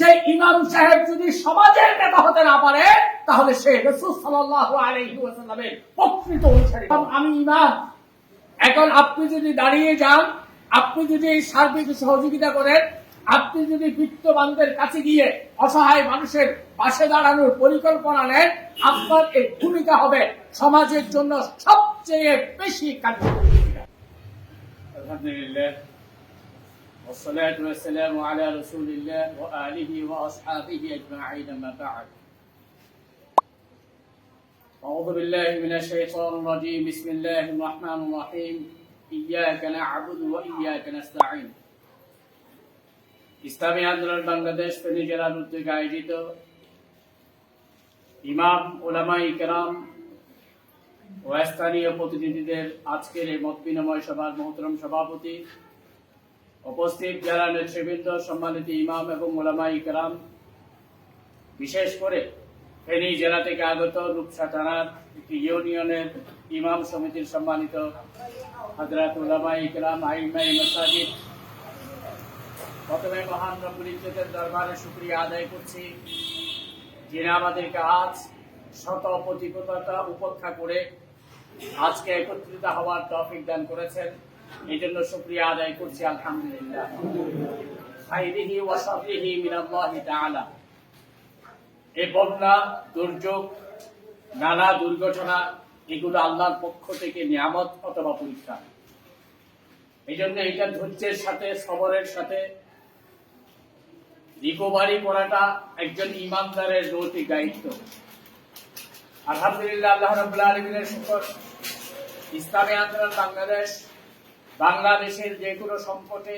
সেই ইমাম সাহেব যদি সমাজের নেতা হতে না পারে, তাহলে সে রসুল সাল্লাল্লাহু আলাইহি প্রকৃত অনুসারী। আমি ইমাম। এখন আপনি যদি দাঁড়িয়ে যান, আপনি যদি এই সার্বিক সহযোগিতা করেন, আপনি যদি বিত্তবানদের কাছে গিয়ে অসহায় মানুষের পাশে দাঁড়ানোর পরিকল্পনা নেন, আপনার এই ভূমিকা হবে সমাজের জন্য সবচেয়ে বেশি কার্যকরী। আলহামদুলিল্লাহ। والصلاة والسلام على رسول الله وآله وأصحابه أجمعين ما بعد أعوذ بالله من الشيطان الرجيم بسم الله الرحمن الرحيم إياك نعبد وإياك نستعين ইসলামী আন্দোলন বাংলাদেশ ফেনী জেলার উদ্যোগে আয়োজিত ইমাম ওলামাই কেরাম ও স্থানীয় প্রতিনিধিদের আজকের এই মত বিনিময় সভার মহতরম সভাপতি উপস্থিত যারা নেতৃবৃন্দ, সম্মানিত ইমাম এবং ওলামাই কেরাম, বিশেষ করে ফেনী জেলা থেকে আগত রূপসা থানার একটি ইউনিয়নের ইমাম সমিতির সম্মানিত হাজরাত উলামাই কেরাম আইমাই মাসাজিদ। প্রথমে মহান রব্বুল ইজ্জতের দরবারে শুক্রিয়া আদায় করছি। যিনি আমাদেরকে আজ শত প্রতিকূলতা উপেক্ষা করে আজকে একত্রিত হওয়ার তৌফিক দান করেছেন। এই জন্য শুক্রিয়া আদায় করছি, আলহামদুলিল্লাহ। বন্যা, দুর্যোগ, নানা দুর্ঘটনা, এগুলো আল্লাহর পক্ষ থেকে নিয়ামত অথবা পরীক্ষা। এই জন্য এটা ধৈর্যের সাথে, সবরের সাথে রিকভারি করাটা একজন ইমানদারের নৈতিক দায়িত্ব। আলহামদুলিল্লাহ, আল্লাহ আলামিনের ইসলামী আন্দোলন বাংলাদেশ বাংলাদেশের যে কোনো সংকটে,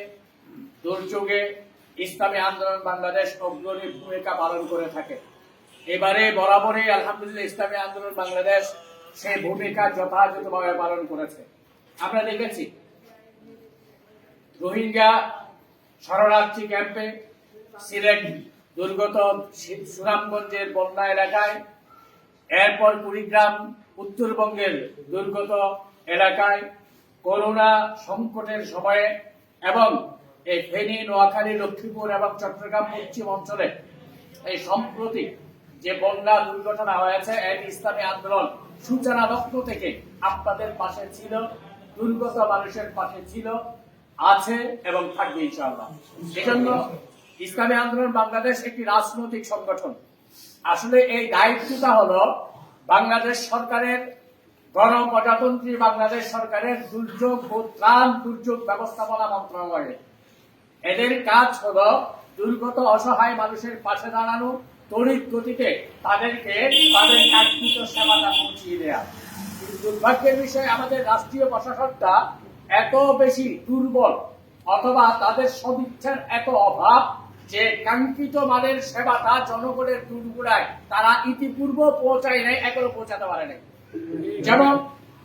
দুর্যোগে ইসলামী আন্দোলন বাংলাদেশ অগ্রণী ভূমিকা পালন করে থাকে। এবারে বরাবরই আলহামদুলিল্লাহ ইসলামী আন্দোলন বাংলাদেশ সেই ভূমিকা যথাযথভাবে পালন করেছে। আমরা দেখেছি, রোহিঙ্গা শরণার্থী ক্যাম্পে সিলেট দুর্গত সুনামগঞ্জের বন্যা এলাকায়, এরপর কুড়িগ্রাম উত্তরবঙ্গের দুর্গত এলাকায় করোনা সংকটের সময়ে এবং এই ফেনী, নোয়াখালী, লক্ষ্মীপুর এবং চট্টগ্রাম পশ্চিম অঞ্চলে এই সম্প্রতি যে বন্যা দুর্ঘটনা হয়েছে এক ইসলামী আন্দোলন সূচনা লগ্ন থেকে আপনাদের পাশে ছিল, দুর্গত মানুষের পাশে ছিল, আছে এবং থাকবে ইনশাআল্লাহ। এজন্য ইসলামী আন্দোলন বাংলাদেশ একটি রাজনৈতিক সংগঠন। আসলে এই দায়িত্বটা হলো বাংলাদেশ সরকারের গণপ্রজাতন্ত্রী বাংলাদেশ সরকারের দুর্যোগ ও ত্রাণ দুর্যোগ ব্যবস্থাপনা মন্ত্রণালয়ে। এদের কাজ হলো দুর্গত অসহায় মানুষের পাশে দাঁড়ানো, তড়িৎ গতিতে তাদেরকে তাদের কাঙ্ক্ষিত সেবাটা পৌঁছিয়ে দেওয়া দুর্ভাগ্যের বিষয়, আমাদের রাষ্ট্রীয় প্রশাসনটা এত বেশি দুর্বল অথবা তাদের সদিচ্ছার এত অভাব যে কাঙ্ক্ষিত মানের সেবাটা জনগণের দুর্গুড়ায় তারা ইতিপূর্ব পৌঁছায় নাই, এখনও পৌঁছাতে পারে নাই। যেমন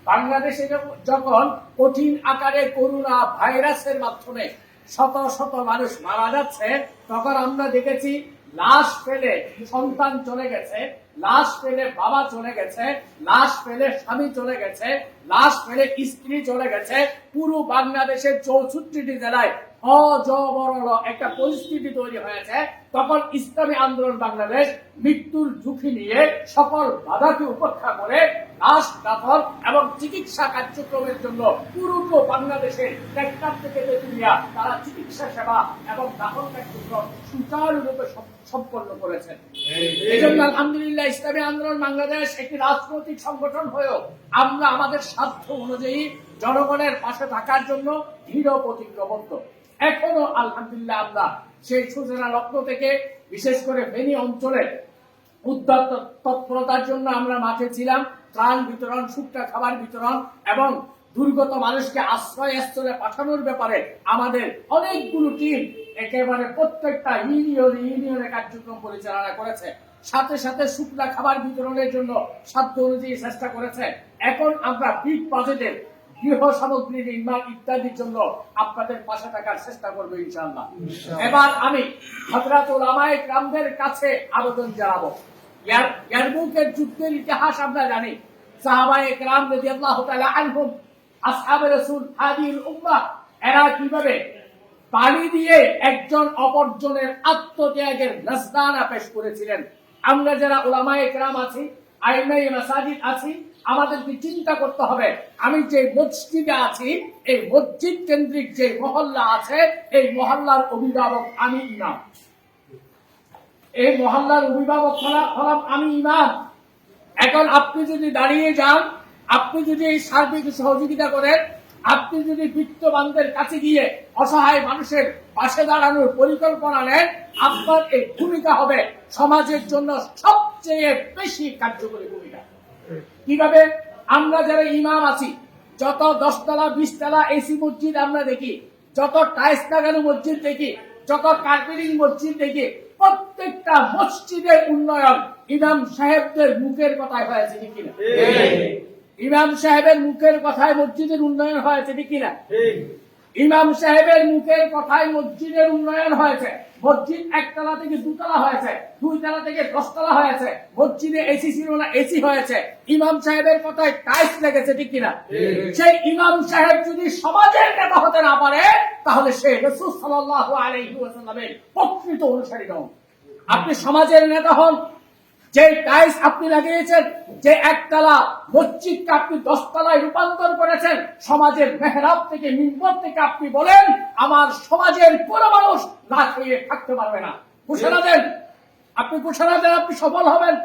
বাংলাদেশে যখন- কঠিন আকারে করোনা ভাইরাসের মাধ্যমে শত শত মানুষ মারা যাচ্ছে, তখন আমরা দেখেছি লাশ ফেলে সন্তান চলে গেছে। লাশ ফেলে বাবা চলে গেছে লাশ ফেলে স্বামী চলে গেছে লাশ ফেলে স্ত্রী চলে গেছে। পুরো বাংলাদেশের চৌষট্টিটি জেলায় অজবরল একটা পরিস্থিতি তৈরি হয়েছে। তখন ইসলামী আন্দোলন বাংলাদেশ মৃত্যুর ঝুঁকি নিয়ে সকল বাধাকে উপেক্ষা করে লাশ দাফন এবং চিকিৎসা কার্যক্রমের জন্য পুরো বাংলাদেশের ট্যাক্টার থেকে তেতুলিয়া তারা চিকিৎসা সেবা এবং দাফন কার্যক্রম সুচারুরূপে সম্পন্ন করেছেন এই জন্য আলহামদুলিল্লাহ ইসলামী আন্দোলন বাংলাদেশ একটি রাজনৈতিক সংগঠন হয়েও আমরা আমাদের স্বার্থ অনুযায়ী জনগণের পাশে থাকার জন্য দৃঢ় প্রতিজ্ঞবদ্ধ। এখনও আলহামদুলিল্লাহ আমরা সেই সূচনা লগ্ন থেকে, বিশেষ করে ফেনী অঞ্চলে উদ্যোগ তৎপরতার জন্য আমরা মাঠে ছিলাম। ত্রাণ বিতরণ, শুকনা খাবার বিতরণ এবং দুর্গত মানুষকে আশ্রয়স্থলে পাঠানোর ব্যাপারে আমাদের অনেকগুলো টিম একেবারে প্রত্যেকটা ইউনিয়ন ইউনিয়নে কার্যক্রম পরিচালনা করেছে। সাথে সাথে শুকনা খাবার বিতরণের জন্য সাধ্য অনুযায়ী চেষ্টা করেছে। এখন আমরা বিগ বাজেটের গৃহ সামগ্রী নির্মাণ ইত্যাদির জন্য আপনাদের পাশে থাকার চেষ্টা করব ইনশাআল্লাহ। এবার আমি হজরতুল আমায় গ্রামদের কাছে আবেদন জানাব। ইয়ারমুকের যুদ্ধের ইতিহাস আমরা জানি। সাহাবায়ে গ্রাম রাদিয়াল্লাহু তাআলা আনহুম আসহাবে রাসূল হাদিল উম্মাহ এরা কীভাবে পানি দিয়ে একজন অপরজনের আত্মত্যাগের নজরানা পেশ করেছিলেন? আমরা যারা ওলামায়ে কেরাম আছি আইনাই মাসাজিদ আছি, আমাদেরকে চিন্তা করতে হবে, আমি যে মসজিদে আছি, এই মসজিদ কেন্দ্রিক যে মহল্লা আছে, এই মহল্লার অভিভাবক আমি ইমাম। এই মহল্লার অভিভাবক হলা- হলাম আমি ইমাম। এখন আপনি যদি দাঁড়িয়ে যান, আপনি যদি এই সার্বিক সহযোগিতা করেন আপনি যদি বিত্তবানদের কাছে গিয়ে অসহায় মানুষের পাশে দাঁড়ানোর পরিকল্পনা নেন, আপনার এই ভূমিকা হবে সমাজের জন্য সবচেয়ে বেশি কার্যকরী ভূমিকা। কীভাবে? আমরা যারা ইমাম আছি, যত দশতলা, বিশতলা এসি মসজিদ আমরা দেখি, যত টাইস লাগানো মসজিদ দেখি, যত কার্পেটিং মসজিদ দেখি, প্রত্যেকটা মসজিদের উন্নয়ন ইমাম সাহেবদের মুখের কথায় হয়েছে কিনা? ইমাম সাহেবের মুখের কথায় মসজিদের উন্নয়ন হয়েছে ঠিক কিনা? ইমাম সাহেবের মুখের কথায় মসজিদের উন্নয়ন হয়েছে। মসজিদ একতলা থেকে দুতলা হয়েছে দুই তলা থেকে দশতলা হয়েছে মসজিদে এসি ছিল না এসি হয়েছে। ইমাম সাহেবের কথায় টাইস লেগেছে ঠিক কিনা? সেই ইমাম সাহেব যদি সমাজের নেতা হতে না পারে তাহলে সে রসুল সাল্লাহ আলাইহি ওয়াসাল্লামের প্রকৃত অনুসারী নন। আপনি সমাজের নেতা হন যে টাইস আপনি লাগিয়েছেন, যে একতলা মসজিদকে আপনি দশতলায় রূপান্তর করেছেন, সমাজের মেহরাব থেকে মিম্বর থেকে আপনি বলেন, আমার সমাজের কোন মানুষ না খেয়ে থাকতে পারবে না। ঘোষণা দেন। আপনি ঘোষণা দেন, আপনি সফল হবেন।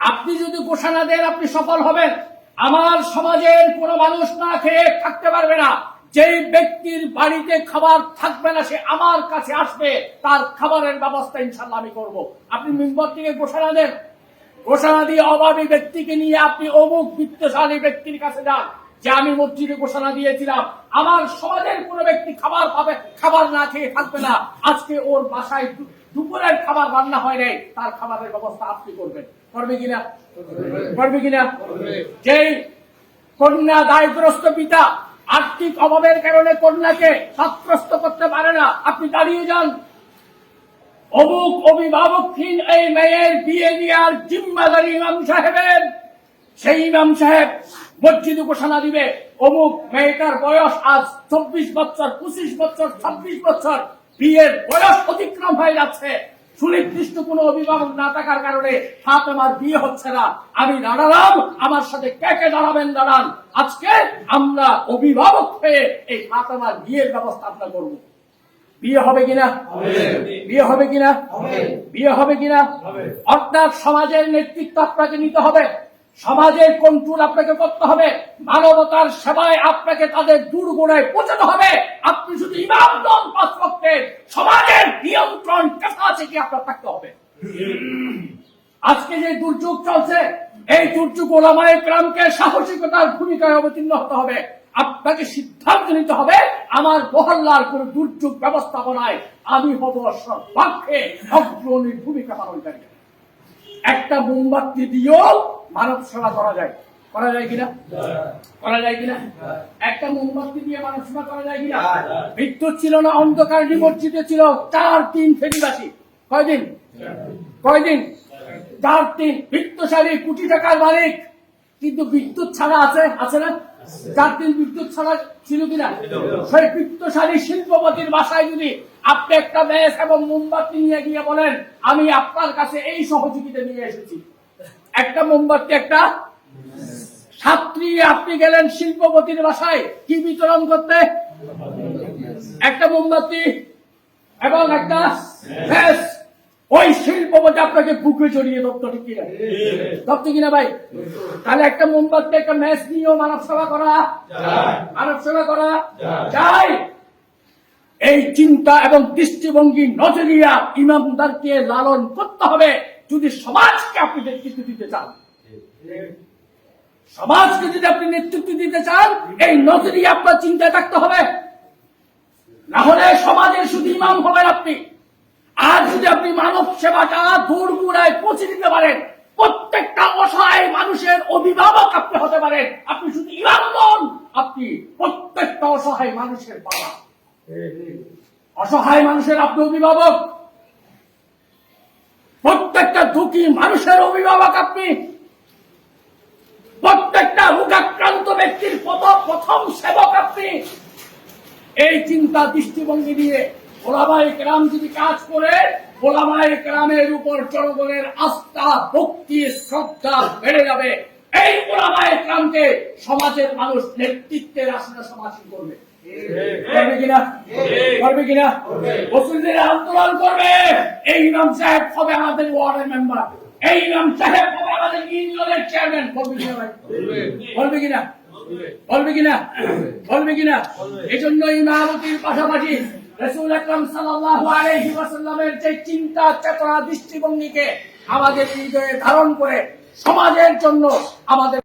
আপনি যদি ঘোষণা দেন, আপনি সফল হবেন। আমার সমাজের কোন মানুষ না খেয়ে থাকতে পারবে না। যেই ব্যক্তির বাড়িতে খাবার থাকবে না সে আমার কাছে আসবে তার খাবারের ব্যবস্থা ইনশাল্লাহ আমি করব। আপনি মিম্বর থেকে ঘোষণা দেন। ঘোষণা দিয়ে অভাবী ব্যক্তিকে নিয়ে আপনি অমুক বিত্তশালী ব্যক্তির কাছে যান যে আমি মসজিদে ঘোষণা দিয়েছিলাম। আমার সমাজের কোন ব্যক্তি খাবার পাবে খাবার না খেয়ে থাকবে না। আজকে ওর বাসায় দুপুরের খাবার রান্না হয় নাই তার খাবারের ব্যবস্থা আপনি করবেন। করবে কিনা? করবে। কিনা? যেই কন্যা দায়গ্রস্ত পিতা আর্থিক অভাবের কারণে কন্যাকে সাত্রস্ত করতে পারে না। আপনি দাঁড়িয়ে যান। অমুক অভিভাবকহীন এই মেয়ের বিয়ে দেওয়ার জিম্মাদারি ইমাম সাহেবের। সেই ইমাম সাহেব মসজিদ ঘোষণা দিবে। অমুক মেয়েটার বয়স আজ চব্বিশ বছর, পঁচিশ বছর, ছাব্বিশ বছর। বিয়ের বয়স অতিক্রম হয়ে যাচ্ছে। সুনির্দিষ্ট কোন অভিভাবক না থাকার কারণে হাত আমার বিয়ে হচ্ছে না। আমি দাঁড়ালাম আমার সাথে কে কে দাঁড়াবেন দাঁড়ান। আজকে আমরা অভিভাবক হয়ে এই হাত আমার বিয়ের ব্যবস্থা আমরা করব। বিয়ে হবে কিনা? বিয়ে হবে কিনা? বিয়ে হবে কিনা? অর্থাৎ সমাজের নেতৃত্ব আপনাকে নিতে হবে। সমাজের কন্ট্রোল আপনাকে করতে হবে। মানবতার সেবায় আপনাকে তাদের দুর্গুণায় পৌঁছাতে হবে। আপনি শুধু ইমাম নন পাঁচ সমাজের নিয়ন্ত্রণ কি আপনার থাকতে হবে। আজকে যে দুর্যোগ চলছে এই দুর্যোগ ওলামায় গ্রামকে সাহসিকতার ভূমিকায় অবতীর্ণ হতে হবে। আপনাকে সিদ্ধান্ত নিতে হবে আমার মহল্লার কোন দুর্যোগ ব্যবস্থাপনায় আমি হব সর্বাক্ষে অগ্রণী ভূমিকা পালনকারী একটা মোমবাতি দিয়েও মানব সেবা করা যায়। করা যায় কিনা? করা যায় কিনা? একটা মোমবাতি দিয়ে মানব সেবা করা যায় কিনা? বিদ্যুৎ ছিল না অন্ধকার নিমজ্জিত ছিল চার তিন ফেরিবাসী। কয়দিন? কয়দিন? চার দিন বিত্তশালী কোটি টাকার মালিক। কিন্তু বিদ্যুৎ ছাড়া আছে? আছে না? চার দিন বিদ্যুৎ ছাড়া ছিল কিনা? সেই বিত্তশালী শিল্পপতির বাসায় যদি আপনি একটা ব্যাস এবং মোমবাতি নিয়ে গিয়ে বলেন, আমি আপনার কাছে এই সহযোগিতা নিয়ে এসেছি। একটা মোমবাতি, একটা? ছাত্রী, আপনি গেলেন শিল্পপতির বাসায়। কি বিতরণ করতে? একটা মোমবাতি এবং একটা ব্যাস আপনাকে বুকে জড়িয়ে দপ্তর কিনা। দপ্তর কিনা ভাই। তাহলে একটা মোমবাতি, একটা ম্যাচ নিয়েও মানব সেবা করা। মানব সেবা করা। এই চিন্তা এবং দৃষ্টিভঙ্গি নজরিয়া ইমামদারকে লালন করতে হবে। যদি সমাজকে আপনি নেতৃত্ব দিতে চান, সমাজকে যদি আপনি নেতৃত্ব দিতে চান, এই নজরিয়া আপনার চিন্তায় থাকতে হবে। না হলে সমাজের শুধু ইমাম হবেন আপনি। আর যদি আপনি মানব সেবাটা দূর গুড়ায় পৌঁছে দিতে পারেন, প্রত্যেকটা অসহায় মানুষের অভিভাবক আপনি হতে পারেন। আপনি শুধু ইমাম নন, আপনি প্রত্যেকটা অসহায় মানুষের বাবা। অসহায় মানুষের আপনি অভিভাবক। প্রত্যেকটা দুঃখী মানুষের অভিভাবক আপনি। প্রত্যেকটা রোগাক্রান্ত ব্যক্তির প্রথম প্রথম সেবক আপনি। এই চিন্তা দৃষ্টিভঙ্গি নিয়ে ওলামাই কেরাম যদি কাজ করে ওলামাই কেরামের উপর জনগণের আস্থা, ভক্তি, শ্রদ্ধা বেড়ে যাবে। এই ওলামাই কেরামকে সমাজের মানুষ নেতৃত্বের আসনে সমাজী করবে। করবে কিনা? আন্দোলন করবে। এই ইমাম সাহেব হবে আমাদের ওয়ার্ডের মেম্বার। এই ইমাম আমাদের ইউনিয়নের চেয়ারম্যান। করবে কিনা বলবে কিনা? বলবে কিনা? এই জন্য ইমামতির পাশাপাশি রসুল আকরম সাল্লাল্লাহু আলাইহি ওয়াসাল্লামের যে চিন্তা, চেতনা, দৃষ্টিভঙ্গিকে আমাদের হৃদয়ে ধারণ করে সমাজের জন্য আমাদের